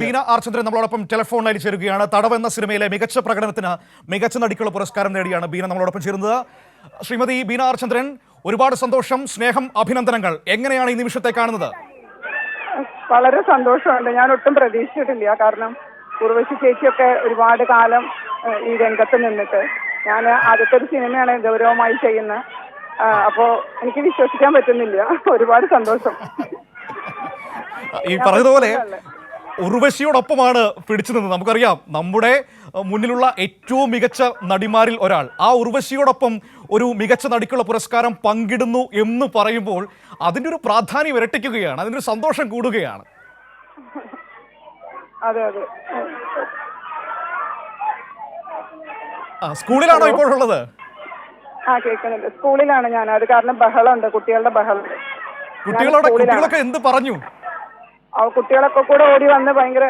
ബീന ആർചന്ദ്രൻ നമ്മളോടൊപ്പം ടെലിഫോൺ ലൈനിൽ ചേരുകയാണ്. തടവ് എന്ന സിനിമയിലെ മികച്ച പ്രകടനത്തിന് മികച്ച നടിക്കുള്ള പുരസ്കാരം നേടിയാണ് ബീന നമ്മളോടൊപ്പം ചേരുന്നത്. ശ്രീമതി ബീന ആർചന്ദ്രൻ ഒരുപാട് സന്തോഷം സ്നേഹം അഭിനന്ദനങ്ങൾ. എങ്ങനെയാണ് ഈ നിമിഷത്തെ കാണുന്നത്? വളരെ സന്തോഷമുണ്ട്. ഞാൻ ഒട്ടും പ്രതീക്ഷിച്ചിട്ടില്ല. കാരണം ഉർവശി ചേച്ചിയൊക്കെ ഒരുപാട് കാലം ഈ രംഗത്ത് നിന്നിട്ട്. ഞാൻ ആദ്യത്തെ ഒരു സിനിമയാണ് ഗൗരവമായി ചെയ്യുന്നത് അപ്പോ എനിക്ക് വിശ്വസിക്കാൻ പറ്റുന്നില്ല. ഒരുപാട് സന്തോഷം. ഈ പറഞ്ഞതുപോലെ ഉർവശിയോടൊപ്പമാണ് പിടിച്ചു നിന്നത്. നമുക്കറിയാം നമ്മുടെ മുന്നിലുള്ള ഏറ്റവും മികച്ച നടിമാരിൽ ഒരാൾ. ആ ഉർവശിയോടൊപ്പം ഒരു മികച്ച നടിക്കുള്ള പുരസ്കാരം പങ്കിടുന്നു എന്ന് പറയുമ്പോൾ അതിന്റെ ഒരു പ്രാധാന്യം ഇരട്ടിക്കുകയാണ്. അതിന്റെ ഒരു സന്തോഷം കൂടുകയാണ്. അതെ അതെ. സ്കൂളിലാണോ ഇപ്പോഴുള്ളത്? ആ കേൾക്കുന്നുണ്ട്. സ്കൂളിലാണ് ഞാൻ. അത് കാരണം ബഹളമുണ്ട് കുട്ടികളുടെ ബഹളം കുട്ടികളോട് കുട്ടികളൊക്കെ എന്ത് പറഞ്ഞു? കുട്ടികളൊക്കെ കൂടെ ഓടി വന്ന് ഭയങ്കര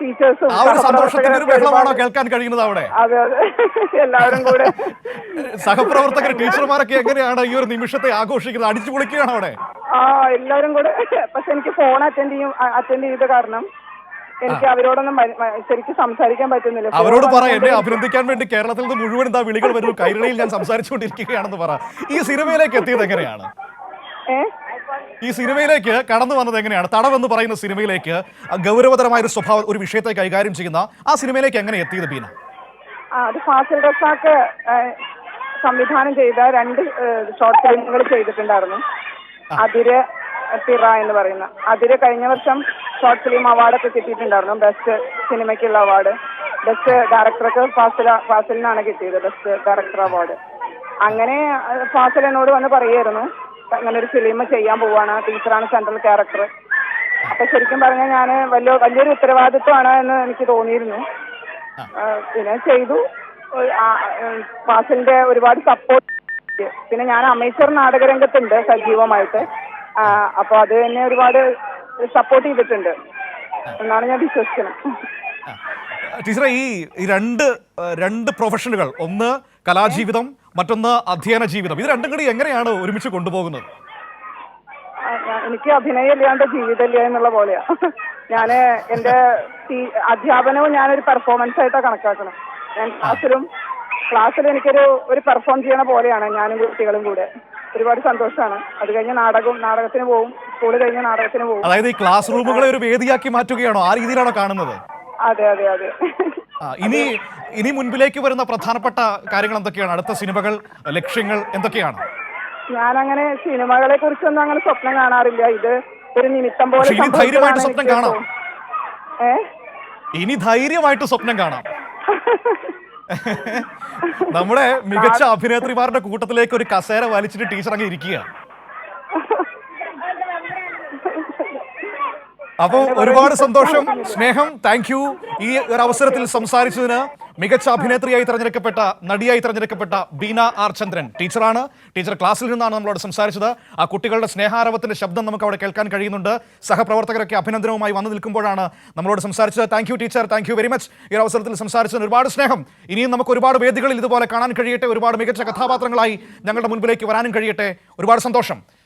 ടീച്ചേഴ്സും ഒരു സന്തോഷത്തിന്റെ ഒരു ബഹളമാണോ കേൾക്കാൻ കഴിയുന്നത് അവിടെ? അതെ അതെ. എല്ലാവരും കൂടെ. സഹപ്രവർത്തകർ ടീച്ചർമാരൊക്കെ എങ്ങനെയാണ് ഈ ഒരു നിമിഷത്തെ ആഘോഷിക്കുന്നത്? അടിച്ചു പൊളിക്കുകയാണ് അവിടെ? ആ എല്ലാവരും കൂടെ. പക്ഷെ എനിക്ക് ഫോൺ അറ്റൻഡ് ചെയ്യും അറ്റൻഡ് ചെയ്ത കാരണം എനിക്ക് അവരോടൊന്നും ശരിക്കും സംസാരിക്കാൻ പറ്റുന്നില്ല. അവരോട് പറ എന്നെ അഭിനന്ദിക്കാൻ വേണ്ടി കേരളത്തിൽ നിന്ന് മുഴുവൻ എന്താ വിളികൾ വരുന്നു. കൈരളിയിൽ ഞാൻ സംസാരിച്ചുകൊണ്ടിരിക്കുകയാണെന്ന് പറ. ഈ സിനിമയിലേക്ക് എത്തിയത് എങ്ങനെയാണ്? ഏ? ഈ സിനിമയിലേക്ക് കടന്നു വന്നത് എങ്ങനെയാണ്? തടവെന്ന് പറയുന്ന സിനിമയിലേക്ക് ഗൗരവതരമായ ഒരു സ്വഭാവം ഒരു വിഷയത്തെ കൈകാര്യം ചെയ്യുന്ന ആ സിനിമയിലേക്ക് എങ്ങനെ എത്തിയത് ബീന? അത് ഫാസിൽ റസാക്ക് സംവിധാനം ചെയ്ത രണ്ട് ഷോർട്ട് ഫിലിമുകൾ ചെയ്തിട്ടുണ്ടായിരുന്നു. അതിര് തിറ എന്ന് പറയുന്ന. അതിര് കഴിഞ്ഞ വർഷം ഷോർട്ട് ഫിലിം അവാർഡൊക്കെ കിട്ടിയിട്ടുണ്ടായിരുന്നു. Best സിനിമയ്ക്കുള്ള award. ബെസ്റ്റ് ഡയറക്ടർക്ക് ഫാസില ഫാസിലിനാണ് കിട്ടിയത് ബെസ്റ്റ് ഡയറക്ടർ അവാർഡ്. അങ്ങനെ ഫാസിൽ എന്നോട് വന്ന് പറയായിരുന്നു അങ്ങനെ ഒരു ഫിലിം ചെയ്യാൻ പോവാണ്. ടീച്ചറാണ് സെൻട്രൽ ക്യാരക്ടർ അപ്പൊ ശരിക്കും പറഞ്ഞാൽ ഞാൻ വലിയ വലിയൊരു ഉത്തരവാദിത്വമാണ് എന്ന് എനിക്ക് തോന്നിയിരുന്നു. പിന്നെ ചെയ്തു. ഫാസിന്റെ ഫാസിലിന്റെ ഒരുപാട് സപ്പോർട്ട് പിന്നെ ഞാൻ അമേച്ചർ നാടകരംഗത്തുണ്ട് സജീവമായിട്ട്. അപ്പൊ അത് എന്നെ ഒരുപാട് സപ്പോർട്ട് ചെയ്തിട്ടുണ്ട്. എന്നാണ് ഞാൻ വിശ്വസിക്കുന്നത്. ടീച്ചറെ ഈ രണ്ട് രണ്ട് പ്രൊഫഷനുകൾ ഒന്ന് കലാജീവിതം മറ്റൊന്ന് അധ്യയന ജീവിതം. ഇത് രണ്ടും കൂടി എങ്ങനെയാണ് ഒരുമിച്ച് കൊണ്ടുപോകുന്നത്? എനിക്ക് അഭിനയം ഇല്ലാണ്ട് ജീവിതമില്ല എന്നുള്ള പോലെയാ. ഞാൻ എന്റെ അധ്യാപനവും ഞാനൊരു പെർഫോമൻസ് ആയിട്ടാ കണക്കാക്കണം. ഞാൻ ക്ലാസ്സിലും ക്ലാസ്സിൽ എനിക്കൊരു ഒരു പെർഫോം ചെയ്യണ പോലെയാണ് ഞാനും കുട്ടികളും കൂടെ. ഒരുപാട് സന്തോഷമാണ് അത് കഴിഞ്ഞ് നാടകവും നാടകത്തിന് പോവും. സ്കൂൾ കഴിഞ്ഞ് നാടകത്തിന് പോവും. അതായത് ഈ ക്ലാസ് റൂമുകളെ ഒരു വേദിയാക്കി മാറ്റുകയാണോ? ആ രീതിയിലാണോ കാണുന്നത്? അതെ അതെ അതെ. ഇനി ഇനി മുൻപിലേക്ക് വരുന്ന പ്രധാനപ്പെട്ട കാര്യങ്ങൾ എന്തൊക്കെയാണ്? അടുത്ത സിനിമകൾ ലക്ഷ്യങ്ങൾ എന്തൊക്കെയാണ്? ഞാനങ്ങനെ സിനിമകളെ കുറിച്ചൊന്നും അങ്ങനെ സ്വപ്നം കാണാറില്ല. ഇത് ഒരു നിമിത്തം പോലെ ഇനി ധൈര്യമായിട്ട് സ്വപ്നം കാണാം. ഇനി ധൈര്യമായിട്ട് സ്വപ്നം കാണാം. നമ്മുടെ മികച്ച അഭിനേത്രിമാരുടെ കൂട്ടത്തിലേക്ക് ഒരു കസേര വലിച്ചിട്ട് ടീച്ചർ അങ്ങ് ഇരിക്കുക. അപ്പോൾ ഒരുപാട് സന്തോഷം സ്നേഹം. താങ്ക് യു ഈ ഒരു അവസരത്തിൽ സംസാരിച്ചതിന്. മികച്ച അഭിനേത്രിയായി തിരഞ്ഞെടുക്കപ്പെട്ട നടിയായി തിരഞ്ഞെടുക്കപ്പെട്ട ബീന ആർ ചന്ദ്രൻ. ടീച്ചറാണ്. ടീച്ചർ ക്ലാസ്സിൽ നിന്നാണ് നമ്മളോട് സംസാരിച്ചത്. ആ കുട്ടികളുടെ സ്നേഹാരവത്തിന്റെ ശബ്ദം നമുക്ക് അവിടെ കേൾക്കാൻ കഴിയുന്നുണ്ട്. സഹപ്രവർത്തകരൊക്കെ അഭിനന്ദനവുമായി വന്നു നിൽക്കുമ്പോഴാണ് നമ്മളോട് സംസാരിച്ചത്. Thank you teacher. Thank you very much ഈ അവസരത്തിൽ സംസാരിച്ചതിന് ഒരുപാട് സ്നേഹം. ഇനിയും നമുക്ക് ഒരുപാട് വേദികളിൽ ഇതുപോലെ കാണാൻ കഴിയട്ടെ. ഒരുപാട് മികച്ച കഥാപാത്രങ്ങളായി ഞങ്ങളുടെ മുൻപിലേക്ക് വരാനും കഴിയട്ടെ. ഒരുപാട് സന്തോഷം.